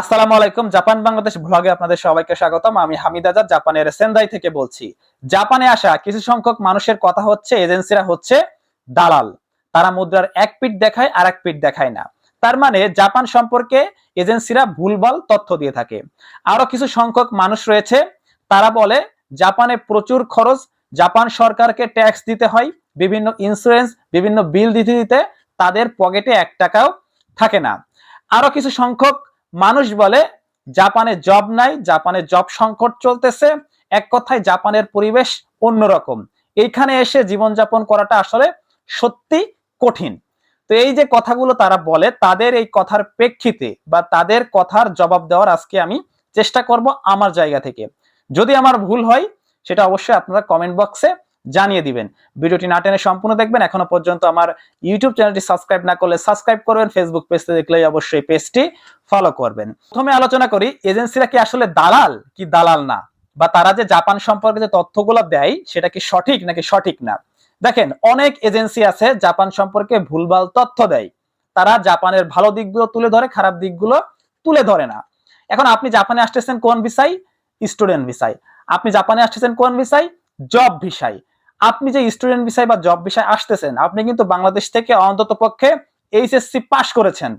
আসসালামু আলাইকুম, জাপান বাংলাদেশ ব্লগে আপনাদের সবাইকে স্বাগতম। আমি হামিদ আজাদ, জাপানের সেন্দাই থেকে বলছি। জাপানে আসা কিছু সংখ্যক মানুষের কথা হচ্ছে, এজেন্সিরা হচ্ছে দালাল। তারা মুদ্রার এক পিঠ দেখায় আর এক পিঠ দেখায় না। তার মানে জাপান সম্পর্কে এজেন্সিরা ভুলভাল তথ্য দিয়ে থাকে। আরও কিছু সংখ্যক মানুষ রয়েছে, তারা বলে, জাপানে প্রচুর খরচ, জাপান সরকারকে ট্যাক্স দিতে হয়, বিভিন্ন ইন্স্যুরেন্স বিভিন্ন বিল দিতে দিতে তাদের পকেটে এক টাকাও থাকে না। আরও কিছু সংখ্যক মানুষ বলে, জাপানে জব নাই, জাপানে জব সংকট চলতেছে। এক কথায় জাপানের পরিবেশ অন্যরকম। এইখানে এসে জীবনযাপন করাটা আসলে সত্যি কঠিন। তো এই যে কথাগুলো তারা বলে, তাদের এই কথার প্রেক্ষিতে বা তাদের কথার জবাব দেওয়ার আজকে আমি চেষ্টা করব আমার জায়গা থেকে। যদি আমার ভুল হয়, সেটা অবশ্যই আপনারা কমেন্ট বক্সে জানিয়ে দিবেন। ভিডিওটি না টেনে সম্পূর্ণ দেখবেন। এখনও পর্যন্ত আমার ইউটিউব চ্যানেলটি সাবস্ক্রাইব না করলে সাবস্ক্রাইব করবেন, ফেসবুক পেজতে দেখলেই অবশ্যই পেজটি ফলো করবেন। প্রথমে আলোচনা করি, এজেন্সিরা কি আসলে দালাল কি দালাল না? বা তারা যে জাপান সম্পর্কে যে তথ্যগুলো দেয়, সেটা কি সঠিক নাকি সঠিক না? দেখেন, অনেক এজেন্সি আছে জাপান সম্পর্কে ভুলভাল তথ্য দেয়। তারা জাপানের ভালো দিকগুলো তুলে ধরে, খারাপ দিকগুলো তুলে ধরে না। এখন আপনি জাপানে আসতেছেন কোন ভিসায় স্টুডেন্ট ভিসায় আপনি জাপানে আসতেছেন কোন ভিসায় জব ভিসায় আপনি যে স্টুডেন্ট বিষয় বা জব ভিসায় আসতেছেন, আপনি কিন্তু বাংলাদেশ থেকে অন্তত পক্ষে এইচএসসি পাশ করেছেন।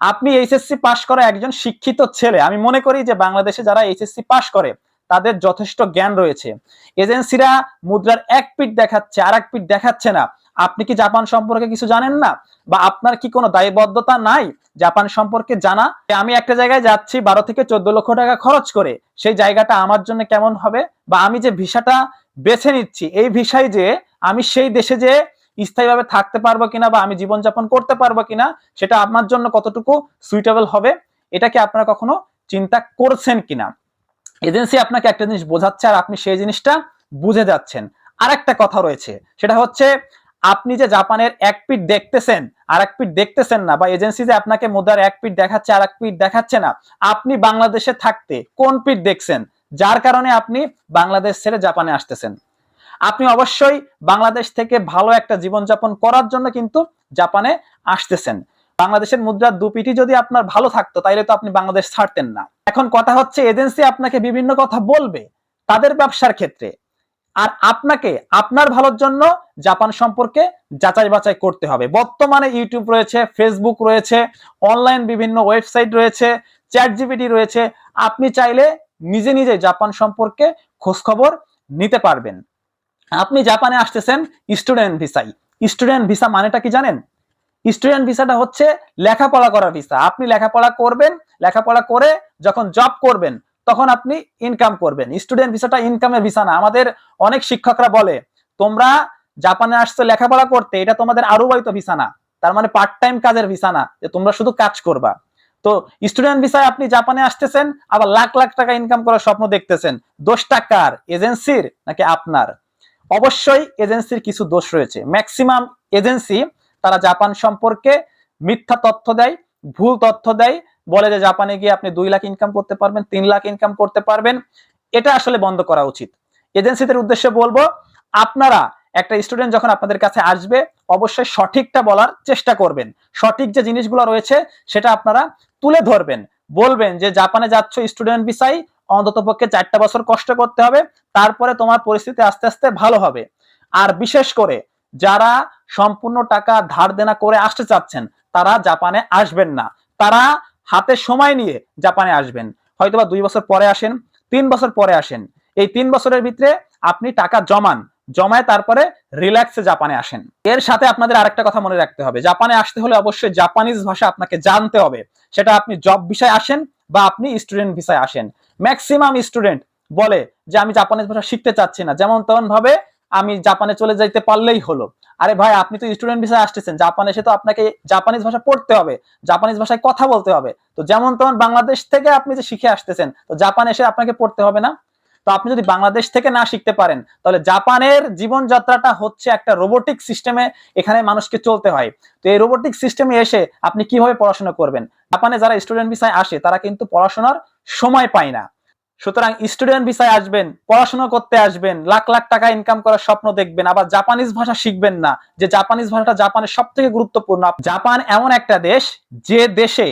আপনি এইচএসসি পাশ করা একজন শিক্ষিত ছেলে। আমি মনে করি যে বাংলাদেশে যারা এইচএসসি পাশ করে, তাদের যথেষ্ট জ্ঞান রয়েছে। এজেন্সিরা মুদ্রার এক পিঠ দেখাচ্ছে আর এক পিঠ দেখাচ্ছে না। আপনি কি জাপান সম্পর্কে কিছু জানেন না? বা আপনার কি কোনো দায়বদ্ধতা নাই জাপান সম্পর্কে জানা? আমি একটা জায়গায় যাচ্ছি, বারো থেকে চোদ্দ লক্ষ টাকা খরচ করে। সেই জায়গাটা আমার জন্য কেমন হবে? বা আমি যে ভিসাটা বেছে নিচ্ছি। এই ভিসায় যে আমি সেই দেশে যে স্থায়ীভাবে থাকতে পারব কিনা বা আমি জীবনযাপন করতে পারব কিনা, সেটা আপনার জন্য কতটুকু সুইটেবল হবে, এটা কি আপনারা কখনো চিন্তা করছেন কিনা? এজেন্সি আপনাকে একটা জিনিস বোঝাচ্ছে আর আপনি সেই জিনিসটা বুঝে যাচ্ছেন। আর একটা কথা রয়েছে, সেটা হচ্ছে আপনি যে জাপানের এক পিঠ দেখতেছেন আর এক পিঠ দেখতেছেন না বা এজেন্সি যে আপনাকে মুদ্রার এক পিঠ দেখাচ্ছে আর এক পিঠ দেখাচ্ছে না, আপনি বাংলাদেশে থাকতে কোন পিঠ দেখছেন? যার কারণে আপনি বাংলাদেশ ছেড়ে জাপানে আসতেছেন। আপনি অবশ্যই বাংলাদেশ থেকে ভালো একটা জীবনযাপন করার জন্য কিন্তু জাপানে আসতেছেন। বাংলাদেশের মুদ্রার দুপিটি যদি আপনার ভালো থাকতো, তাইলে তো আপনি বাংলাদেশ ছাড়তেন না। এখন কথা হচ্ছে, এজেন্সি আপনাকে বিভিন্ন কথা বলবে তাদের ব্যবসার ক্ষেত্রে। আর আপনাকে, আপনার ভালোর জন্য জাপান সম্পর্কে যাচাই বাছাই করতে হবে। বর্তমানে ইউটিউব রয়েছে, ফেসবুক রয়েছে, অনলাইন বিভিন্ন ওয়েবসাইট রয়েছে, চ্যাট জিপিটি রয়েছে। আপনি চাইলে নিজে নিজে জাপান সম্পর্কে খোঁজখবর নিতে পারবেন। আপনি জাপানে আসতেছেন স্টুডেন্ট ভিসাই স্টুডেন্ট ভিসা মানেটা কি জানেন? স্টুডেন্ট ভিসাটা হচ্ছে লেখাপড়া করার ভিসা আপনি লেখাপড়া করবেন, লেখাপড়া করে যখন জব করবেন, তখন আপনি ইনকাম করবেন। স্টুডেন্ট ভিসাটা ইনকামের ভিসা না। আমাদের অনেক শিক্ষকরা বলে, তোমরা জাপানে আসছো লেখাপড়া করতে, এটা তোমাদের আরুবাহিত ভিসা না। তার মানে পার্ট টাইম কাজের ভিসা না, যে তোমরা শুধু কাজ করবা। তো স্টুডেন্ট ভিসায় আপনি জাপানে আসতেছেন, আবার লাখ লাখ টাকা ইনকাম করার স্বপ্ন দেখতেছেন। দোষ টাকার এজেন্সির নাকি আপনার? অবশ্যই এজেন্সির কিছু দোষ রয়েছে। ম্যাক্সিমাম এজেন্সি তারা জাপান সম্পর্কে মিথ্যা তথ্য দেয়, ভুল তথ্য দেয়, বলে যে জাপানে গিয়ে আপনি দুই লাখ ইনকাম করতে পারবেন, তিন লাখ ইনকাম করতে পারবেন। এটা আসলে বন্ধ করা উচিত। এজেন্সিদের উদ্দেশ্যে বলব, আপনারা একটা স্টুডেন্ট যখন আপনাদের কাছে আসবে, অবশ্যই সঠিকটা বলার চেষ্টা করবেন। সঠিক যে জিনিসগুলো রয়েছে, সেটা আপনারা তুলে ধরবেন। বলবেন যে, জাপানে যাচ্ছ স্টুডেন্ট ভিসাই অন্তত পক্ষে চারটা বছর কষ্ট করতে হবে, তারপরে তোমার পরিস্থিতি আস্তে আস্তে ভালো হবে। আর বিশেষ করে, যারা সম্পূর্ণ টাকা ধার দেনা করে আসতে চাচ্ছেন, তারা জাপানে আসবেন না। তারা হাতে সময় নিয়ে জাপানে আসবেন। হয়তোবা দুই বছর পরে আসেন, তিন বছর পরে আসেন। এই তিন বছরের ভিতরে আপনি টাকা জমান। জমায় তারপরে রিল্যাক্সে জাপানে আসেন। এর সাথে আপনাদের আরেকটা কথা মনে রাখতে হবে। জাপানে আসতে হলে অবশ্যই জাপানিজ ভাষা আপনাকে জানতে হবে। সেটা আপনি জব বিষয়ে আসেন বা আপনি স্টুডেন্ট ভিসায় আসেন। ম্যাক্সিমাম স্টুডেন্ট বলে যে, আমি জাপানিজ ভাষা শিখতে চাচ্ছি না। যেমন তেমন ভাবে আমি জাপানে চলে যাইতে পারলেই হলো। আরে ভাই, আপনি তো স্টুডেন্ট ভিসায় আসতেছেন। জাপানে এসে তো আপনাকে জাপানিজ ভাষা পড়তে হবে। জাপানিজ ভাষায় কথা বলতে হবে। তো যেমন তেমন বাংলাদেশ থেকে আপনি যে শিখে আসতেছেন, তো জাপান এসে আপনাকে পড়তে হবে না। তো আপনি যদি বাংলাদেশ থেকে না শিখতে পারেন, তাহলে জাপানের জীবনযাত্রাটা হচ্ছে একটা রোবোটিক সিস্টেমে এখানে মানুষকে চলতে হয়। তো এই রোবোটিক সিস্টেমে এসে আপনি কীভাবে পড়াশোনা করবেন? জাপানে যারা স্টুডেন্ট ভিসায় আসে, তারা কিন্তু পড়াশোনার সময় পায় না। সুতরাং স্টুডেন্ট ভিসায় আসবেন, পড়াশোনা করতে আসবেন, লাখ লাখ টাকা ইনকাম করার স্বপ্ন দেখবেন, আবার জাপানিজ ভাষা শিখবেন না। যে জাপানিজ ভাষাটা জাপানের সব থেকে গুরুত্বপূর্ণ। জাপান এমন একটা দেশ, যে দেশে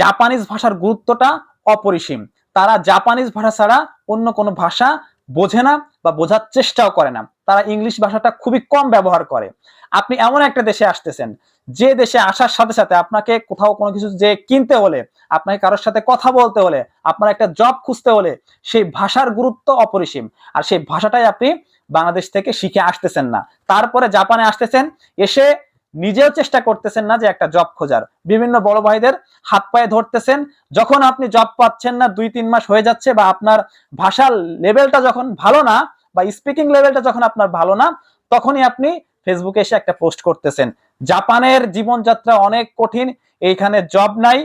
জাপানিজ ভাষার গুরুত্বটা অপরিসীম। তারা জাপানিজ ভাষা ছাড়া অন্য কোনো ভাষা বোঝে না বা বোঝার চেষ্টাও করে না। তারা ইংলিশ ভাষাটা খুবই কম ব্যবহার করে। আপনি এমন একটা দেশে আসতেছেন, যে দেশে আসার সাথে সাথে আপনাকে কোথাও কোনো কিছু যে কিনতে হলে, আপনাকে কারোর সাথে কথা বলতে হলে, আপনার একটা জব খুঁজতে হলে, সেই ভাষার গুরুত্ব অপরিসীম। আর সেই ভাষাটাই আপনি বাংলাদেশ থেকে শিখে আসতেছেন না। তারপরে জাপানে আসতেছেন, এসে নিজেও চেষ্টা করতেছেন না যে একটা জব খোঁজার। বিভিন্ন বড় ভাইদের হাত পায়ে ধরতেছেন, যখন আপনি জব পাচ্ছেন না, দুই, তিন মাস হয়ে যাচ্ছে বা আপনার ভাষার লেভেলটা যখন ভালো না বা স্পিকিং লেভেলটা যখন আপনার ভালো না, তখনই আপনি ফেসবুকে এসে একটা পোস্ট করতেছেন। জাপানের জীবনযাত্রা অনেক কঠিন, এইখানে জব নাই,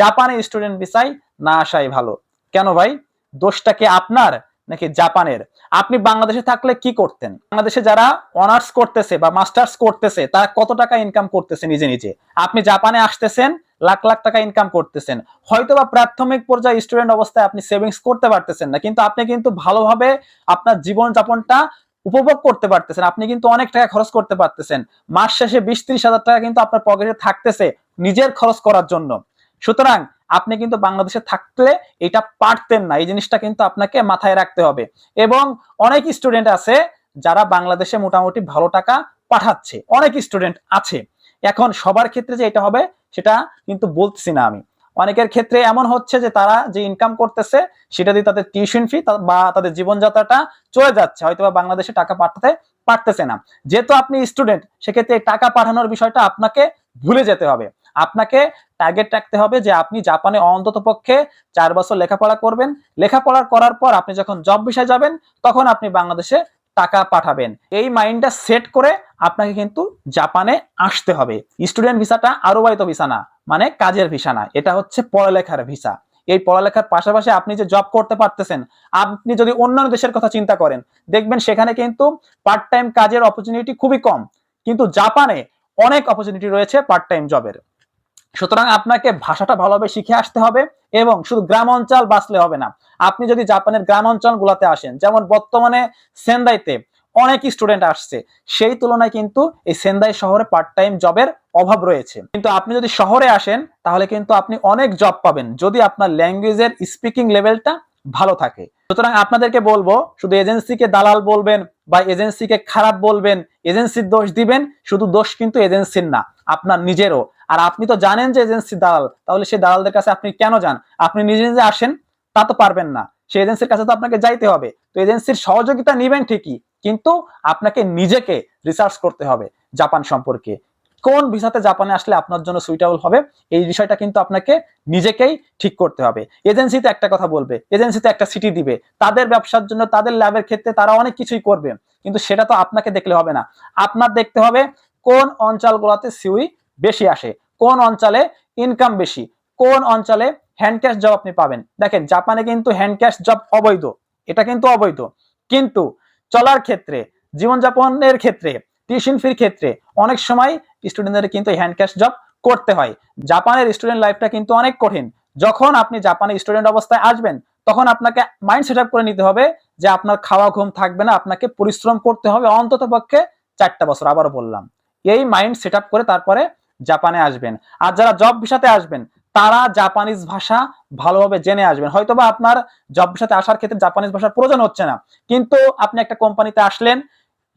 জাপানে স্টুডেন্ট ভিসায় না আসাই ভালো। কেন ভাই? দোষটা কি আপনার? নাকি জাপানের? আপনি বাংলাদেশে থাকলে কি করতেন? বাংলাদেশে যারা অনার্স করতেছে বা মাস্টার্স করতেছে, তারা কত টাকা ইনকাম করতেছে নিজে নিজে? আপনি জাপানে আসতেছেন, লাখ লাখ টাকা ইনকাম করতেছেন। হয়তো বা প্রাথমিক পর্যায়ে স্টুডেন্ট অবস্থায় আপনি সেভিংস করতে পারতেছেন না, কিন্তু আপনি কিন্তু ভালোভাবে আপনার জীবন যাপনটা উপভোগ করতে পারতেছেন। আপনি কিন্তু অনেক টাকা খরচ করতে পারতেছেন। মাস শেষে বিশ ত্রিশ হাজার টাকা কিন্তু আপনার পকেটে থাকতেছে নিজের খরচ করার জন্য। সুতরাং আপনি কিন্তু বাংলাদেশে থাকলে এটা পারতেন না। এই জিনিসটা কিন্তু আপনাকে মাথায় রাখতে হবে। এবং অনেক স্টুডেন্ট আছে যারা বাংলাদেশে মোটামুটি ভালো টাকা পাঠাচ্ছে। অনেক স্টুডেন্ট আছে। এখন সবার ক্ষেত্রে যে এটা হবে, সেটা কিন্তু বলতেছি না আমি। অনেকের ক্ষেত্রে এমন হচ্ছে যে তারা যে ইনকাম করতেছে, সেটা দিয়ে তাদের টিউশন ফি বা তাদের জীবনযাত্রাটা চলে যাচ্ছে। হয়তো বা বাংলাদেশে টাকা পাঠাতে পারতেছে না। যেহেতু আপনি স্টুডেন্ট সেক্ষেত্রে টাকা পাঠানোর বিষয়টা আপনাকে ভুলে যেতে হবে। আপনাকে টার্গেট রাখতে হবে যে আপনি জাপানে অন্তত পক্ষে চার বছর লেখাপড়া করবেন। লেখাপড়া করার পর আপনি যখন জব বিষয়ে যাবেন, তখন আপনি বাংলাদেশে টাকা পাঠাবেন। এই মাইন্ডটা সেট করে আপনাকে কিন্তু জাপানে আসতে হবে। স্টুডেন্ট ভিসাটা আরোবাহিত ভিসা না মানে কাজের ভিসা না। এটা হচ্ছে পড়ালেখার ভিসা এই পড়ালেখার পাশাপাশি আপনি যে জব করতে পারতেছেন, আপনি যদি অন্যান্য দেশের কথা চিন্তা করেন, দেখবেন সেখানে কিন্তু পার্ট টাইম কাজের অপরচুনিটি খুবই কম। কিন্তু জাপানে অনেক অপরচুনিটি রয়েছে পার্ট টাইম জবের সুতরাং আপনাকে ভাষাটা ভালোভাবে শিখে আসতে হবে এবং শুধু গ্রাম অঞ্চল বাঁচলে হবে না। আপনি যদি জাপানের গ্রাম অঞ্চল আসেন, যেমন বর্তমানে সেন্দাইতে অনেক স্টুডেন্ট আসছে, সেই তুলনায় কিন্তু এই সেন্দাই শহরে পার্ট টাইম জবের অভাব রয়েছে। কিন্তু আপনি যদি শহরে আসেন, তাহলে কিন্তু আপনি অনেক জব পাবেন যদি আপনার ল্যাঙ্গুয়েজের স্পিকিং লেভেলটা ভালো থাকে। সুতরাং আপনাদেরকে বলব, শুধু এজেন্সিকে দালাল বলবেন বা এজেন্সিকে খারাপ বলবেন এজেন্সির দোষ দিবেন, শুধু দোষ কিন্তু এজেন্সির না, আপনার নিজেরও। আর আপনি তো জানেন যে এজেন্সি দালাল, তাহলে সেই দালালদের কাছে আপনি কেন যান? আপনি নিজে নিজে আসেন, তা তো পারবেন না। সেই এজেন্সির কাছে তো আপনাকে যাইতে হবে। তো এজেন্সির সহযোগিতা নিবেন ঠিকই, কিন্তু আপনাকে নিজেকে রিসার্চ করতে হবে জাপান সম্পর্কে। কোন ভিসাতে জাপানে আসলে আপনার জন্য সুইটেবল হবে, এই বিষয়টা কিন্তু আপনাকে নিজেকেই ঠিক করতে হবে। এজেন্সিতে একটা কথা বলবে, এজেন্সিতে একটা সিটি দিবে। তাদের ব্যবসার জন্য, তাদের ল্যাবের ক্ষেত্রে তারা অনেক কিছুই করবে, কিন্তু সেটা তো আপনাকে দেখলে হবে না। আপনার দেখতে হবে কোন অঞ্চলগুলোতে সিউই বেশি আসে। কোন অঞ্চলে ইনকাম বেশি? কোন অঞ্চলে হ্যান্ড ক্যাশ জব আপনি পাবেন? দেখেন, জাপানে কিন্তু হ্যান্ড ক্যাশ জব অবৈধ। এটা কিন্তু অবৈধ। কিন্তু চলার ক্ষেত্রে, জীবনযাপনের ক্ষেত্রে, টিউশন ফির ক্ষেত্রে অনেক সময় স্টুডেন্টদের কিন্তু হ্যান্ড ক্যাশ জব করতে হয়। জাপানের স্টুডেন্ট লাইফটা কিন্তু অনেক কঠিন। যখন আপনি জাপানে স্টুডেন্ট অবস্থায় আসবেন, তখন আপনাকে মাইন্ড সেট আপ করে নিতে হবে যে আপনার খাওয়া ঘুম থাকবে না, আপনাকে পরিশ্রম করতে হবে অন্তত পক্ষে চারটা বছর। আবারও বললাম, এই মাইন্ড সেট করে তারপরে জাপানে আসবেন। আর যারা জব ভিসাতে আসবেন, তারা জাপানিজ ভাষা ভালোভাবে জেনে আসবেন। হয়তোবা আপনার জব ভিসাতে আসার ক্ষেত্রে জাপানিজ ভাষার প্রয়োজন হচ্ছে না। কিন্তু আপনি একটা কোম্পানিতে আসলেন,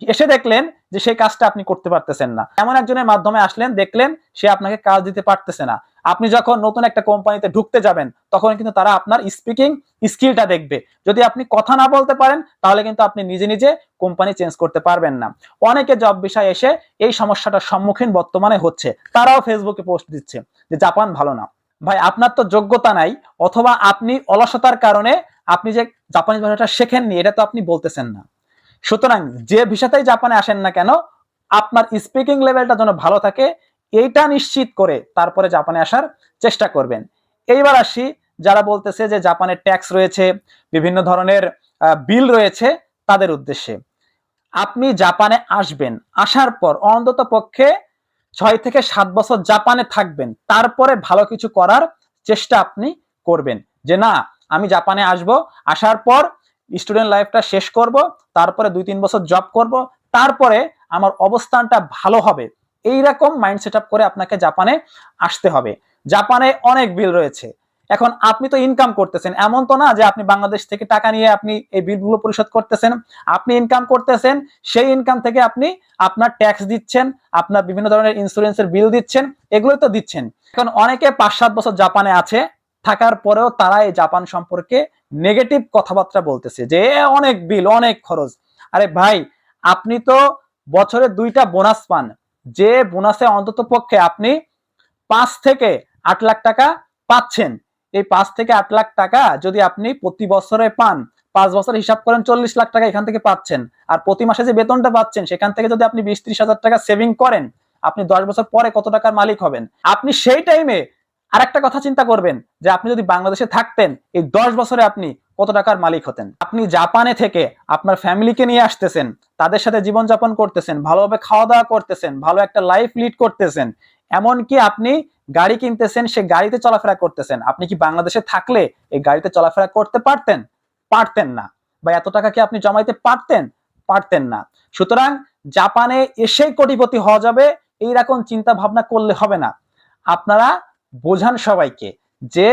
এসে দেখলেন যে সেই কাজটা আপনি করতে পারতেছেন না। এমন একজনের মাধ্যমে আসলেন, দেখলেন সে আপনাকে কাজ দিতে পারতেছে না। আপনি যখন নতুন একটা কোম্পানিতে ঢুকতে যাবেন, তখন কিন্তু তারা আপনার স্পিকিং স্কিলটা দেখবে। যদি আপনি কথা না বলতে পারেন, তাহলে কিন্তু আপনি নিজে নিজে কোম্পানি চেঞ্জ করতে পারবেন না। অনেকে জব বিষয় এসে এই সমস্যাটার সম্মুখীন বর্তমানে হচ্ছে। তারাও ফেসবুকে পোস্ট দিচ্ছে যে, জাপান ভালো না। ভাই, আপনার তো যোগ্যতা নাই, অথবা আপনি অলসতার কারণে আপনি যে জাপানি ভাষাটা শেখেননি, এটা তো আপনি বলতেছেন না। সুতরাং যে ভিসাতেই জাপানে আসেন না কেন, আপনার স্পিকিং লেভেলটা যেন ভালো থাকে এইটা নিশ্চিত করে তারপরে জাপানে আসার চেষ্টা করবেন। এইবার আসি, যারা বলতেছে যে জাপানের ট্যাক্স রয়েছে, বিভিন্ন ধরনের বিল রয়েছে তাদের উদ্দেশ্যে। আপনি জাপানে আসবেন, আসার পর অন্তত পক্ষে ছয় থেকে সাত বছর জাপানে থাকবেন, তারপরে ভালো কিছু করার চেষ্টা আপনি করবেন। যে না, আমি জাপানে আসব, আসার পর স্টুডেন্ট লাইফটা শেষ করব, তারপরে দুই তিন বছর জব করব, তারপরে আমার অবস্থানটা ভালো হবে এই রকম মাইন্ড সেট করে আপনাকে জাপানে আসতে হবে। জাপানে অনেক বিল রয়েছে। এখন আপনি তো ইনকাম করতেছেন। এমন তো না যে আপনি বাংলাদেশ থেকে টাকা নিয়ে আপনি এই বিলগুলো পরিশোধ করতেছেন। আপনি ইনকাম করতেছেন, সেই ইনকাম থেকে আপনি আপনার ট্যাক্স দিচ্ছেন, আপনার বিভিন্ন ধরনের ইন্স্যুরেন্সের বিল দিচ্ছেন, এগুলোই তো দিচ্ছেন। এখন অনেকে পাঁচ সাত বছর জাপানে আছে, থাকার পরেও তারা এই জাপান সম্পর্কে নেগেটিভ কথাবার্তা বলতেছে যে অনেক বিল অনেক খরচ। আরে ভাই, আপনি তো বছরে দুইটা বোনাস পান। যে বোনাসে অন্তত পক্ষে আপনি পাঁচ থেকে আট লাখ টাকা পাচ্ছেন। এই পাঁচ থেকে আট লাখ টাকা যদি আপনি প্রতি বছরে পান, পাঁচ বছর হিসাব করেন চল্লিশ লাখ টাকা এখান থেকে পাচ্ছেন। আর প্রতি মাসে যে বেতনটা পাচ্ছেন, সেখান থেকে যদি আপনি বিশ ত্রিশ হাজার টাকা সেভিং করেন, আপনি দশ বছর পরে কত টাকার মালিক হবেন? আপনি সেই টাইমে আরেকটা কথা চিন্তা করবেন যে আপনি যদি বাংলাদেশে থাকতেন, এই দশ বছরে আপনি কত টাকার মালিক হতেন? আপনি জাপানে থেকে আপনার ফ্যামিলিকে নিয়ে আসতেছেন, তাদের সাথে জীবনযাপন করতেছেন, ভালোভাবে খাওয়া দাওয়া করতেছেন, ভালো একটা লাইফ লিড করতেছেন, এমনকি আপনি গাড়ি কিনতেছেন, সে গাড়িতে চলাফেরা করতেছেন। আপনি কি বাংলাদেশে থাকলে এই গাড়িতে চলাফেরা করতে পারতেন? পারতেন না। বা এত টাকা কি আপনি জমাইতে পারতেন? পারতেন না। সুতরাং জাপানে এসেই কোটিপতি হওয়া যাবে এইরকম চিন্তা ভাবনা করলে হবে না। আপনারা বোঝান সবাইকে যে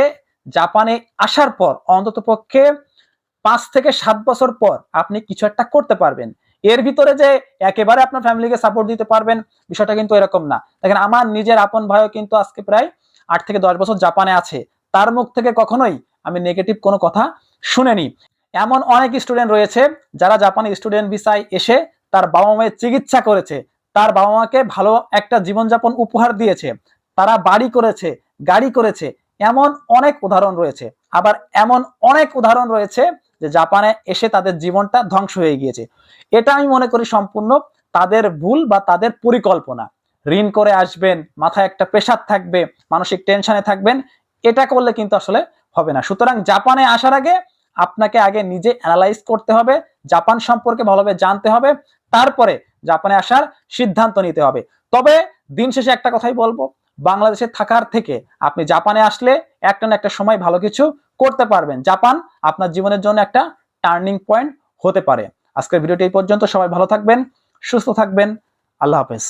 জাপানে আসার পর, অন্তত পক্ষে পাঁচ থেকে সাত বছর পর আপনি কিছু একটা করতে পারবেন। এর ভিতরে যে একেবারে আপনার ফ্যামিলিকে সাপোর্ট দিতে পারবেন, বিষয়টা কিন্তু এরকম না। দেখেন, আমার নিজের আপন ভাইও কিন্তু আজকে প্রায় আট থেকে দশ বছর জাপানে আছে। তার মুখ থেকে কখনোই আমি নেগেটিভ কোনো কথা শুনেনি। এমন অনেক স্টুডেন্ট রয়েছে যারা জাপানি স্টুডেন্ট ভিসায় এসে তার বাবা মায়ের চিকিৎসা করেছে। তার বাবা মাকে ভালো একটা জীবনযাপন উপহার দিয়েছে। তারা বাড়ি করেছে। গাড়ি করেছে। এমন অনেক উদাহরণ রয়েছে। আবার এমন অনেক উদাহরণ রয়েছে যে জাপানে এসে তাদের জীবনটা ধ্বংস হয়ে গিয়েছে। এটা আমি মনে করি সম্পূর্ণ তাদের ভুল বা তাদের পরিকল্পনা। ঋণ করে আসবেন, মাথায় একটা প্রেশার থাকবে, মানসিক টেনশনে থাকবেন, এটা করলে কিন্তু আসলে হবে না। সুতরাং জাপানে আসার আগে আপনাকে আগে নিজে অ্যানালাইজ করতে হবে, জাপান সম্পর্কে ভালোভাবে জানতে হবে, তারপরে জাপানে আসার সিদ্ধান্ত নিতে হবে। তবে দিন শেষে একটা কথাই বলব বাংলাদেশে থাকার থেকে আপনি জাপানে আসলে একটা না একটা সময় ভালো কিছু করতে পারবেন। জাপান আপনার জীবনের জন্য একটা টার্নিং পয়েন্ট হতে পারে। আজকের ভিডিওটি এই পর্যন্ত। সবাই ভালো থাকবেন, সুস্থ থাকবেন। আল্লাহ হাফেজ।